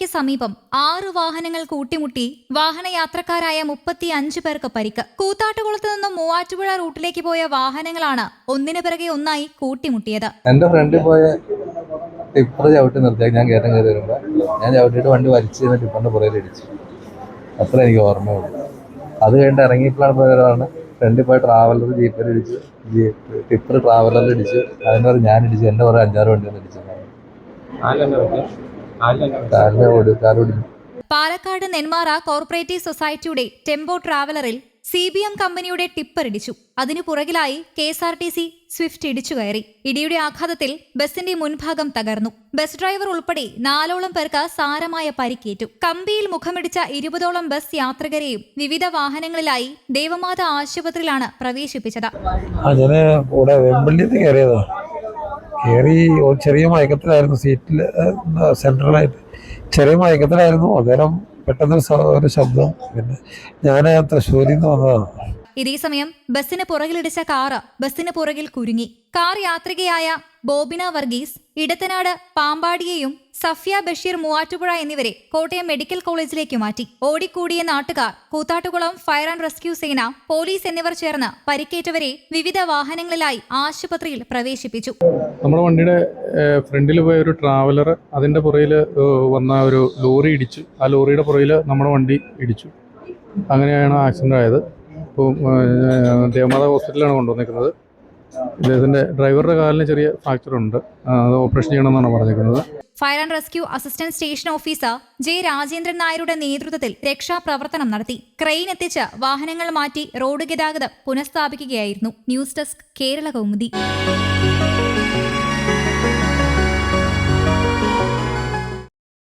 കോട്ടയ്ക്ക് സമീപം ആറ് വാഹനങ്ങൾ കൂട്ടിമുട്ടി വാഹനയാത്രക്കാരായ മുപ്പത്തി അഞ്ച് പേർക്ക് പരിക്ക്. കൂത്താട്ടുകുളത്ത് നിന്നും മൂവാറ്റുപുഴ റൂട്ടിലേക്ക് പോയ വാഹനങ്ങളാണ് ഒന്നിനു പിറകെ ഒന്നായി കൂട്ടിമുട്ടിയത്. എന്റെ ഫ്രണ്ടിൽ പോയ ടിപ്പർ ചവിട്ടി നിർത്തിയാൽ ഞാൻ കയറ്റം കയറി വരുമ്പോൾ ഞാൻ ചവിട്ടിയിട്ട് വണ്ടി വലിച്ച് ടിപ്പറിന്റെ ടിപ്പറിന്റെ പുറകിൽ ഇടിച്ചു. അത്ര എനിക്ക് ഓർമ്മയുള്ളൂ. അത് കഴിഞ്ഞിട്ട് ഇറങ്ങിയപ്പോഴാണ് പോയതാണ് ഫ്രണ്ടിൽ പോയ ട്രാവലർ ജീപ്പിൽ ഇടിച്ചു ജീപ്പ് ടിപ്പർ ട്രാവലറിൽ ഇടിച്ചു അതിന്റെ ഞാൻ ഇടിച്ചു എന്റെ പുറകെ അഞ്ചാറ് വണ്ടി ഒന്ന് ഇടിച്ചു പാലക്കാട് നെന്മാറ കോർപ്പറേറ്റീവ് സൊസൈറ്റിയുടെ ടെമ്പോ ട്രാവലറിൽ സി ബി എം കമ്പനിയുടെ ടിപ്പർ ഇടിച്ചു. അതിനു പുറകിലായി K S R T C Swift ഇടിച്ചു കയറി. ഇടിയുടെ ആഘാതത്തിൽ ബസിന്റെ മുൻഭാഗം തകർന്നു. ബസ് ഡ്രൈവർ ഉൾപ്പെടെ നാലോളം പേർക്ക് സാരമായ പരിക്കേറ്റു. കമ്പിയിൽ മുഖമിടിച്ച ഇരുപതോളം ബസ് യാത്രികരെയും വിവിധ വാഹനങ്ങളിലായി ദേവമാത ആശുപത്രിയിലാണ് പ്രവേശിപ്പിച്ചത്. കയറി ചെറിയ മയക്കത്തിലായിരുന്നു സീറ്റിൽ സെൻട്രലായിട്ട് ചെറിയ മയക്കത്തിലായിരുന്നു. അന്നേരം പെട്ടെന്ന് ഒരു ഒരു ശബ്ദം. പിന്നെ ഞാൻ തൃശ്ശൂരിൽ നിന്ന് വന്നതാണ്. ഇതേസമയം ബസിന് പുറകിലിടിച്ച കാറ് ബസിന് പുറകിൽ കുരുങ്ങി. കാർ യാത്രികയായ ബോബിന വർഗീസ് ഇടത്തനാട് പാമ്പാടിയെയും സഫിയ ബഷീർ മൂവാറ്റുപുഴ എന്നിവരെ കോട്ടയം മെഡിക്കൽ കോളേജിലേക്ക് മാറ്റി. ഓടിക്കൂടിയ നാട്ടുകാർ കൂത്താട്ടുകുളം ഫയർ ആൻഡ് റെസ്ക്യൂ സേന പോലീസ് എന്നിവർ ചേർന്ന് പരിക്കേറ്റവരെ വിവിധ വാഹനങ്ങളിലായി ആശുപത്രിയിൽ പ്രവേശിപ്പിച്ചു. നമ്മുടെ വണ്ടിയുടെ ഫ്രണ്ടിൽ പോയ ഒരു ട്രാവലർ അതിന്റെ പുറയിൽ വന്ന ഒരു ലോറി ഇടിച്ചു. ആ ലോറിയുടെ പുറയിൽ നമ്മുടെ വണ്ടി ഇടിച്ചു. അങ്ങനെയാണ് ആക്സിഡന്റ് ആയത്. ഇപ്പോൾ ദേവമാത ഹോസ്പിറ്റലിലാണ് കൊണ്ടുവന്നിരിക്കുന്നത്. ഇദ്ദേഹത്തിന്റെ ഡ്രൈവറുടെ കാലിന് ചെറിയ ഫ്രാക്ചർ ഉണ്ട്. അത് ഓപ്പറേഷൻ ചെയ്യണമെന്നാണ് പറഞ്ഞിരിക്കുന്നത്. Fire and rescue assistant station officer J Rajendran നായരുടെ നേതൃത്വത്തിൽ രക്ഷാപ്രവർത്തനം നടത്തി. ക്രെയിൻ എത്തിച്ച് വാഹനങ്ങൾ മാറ്റി റോഡ് ഗതാഗതം പുനഃസ്ഥാപിക്കുകയായിരുന്നു. News desk Kerala Kaumudi.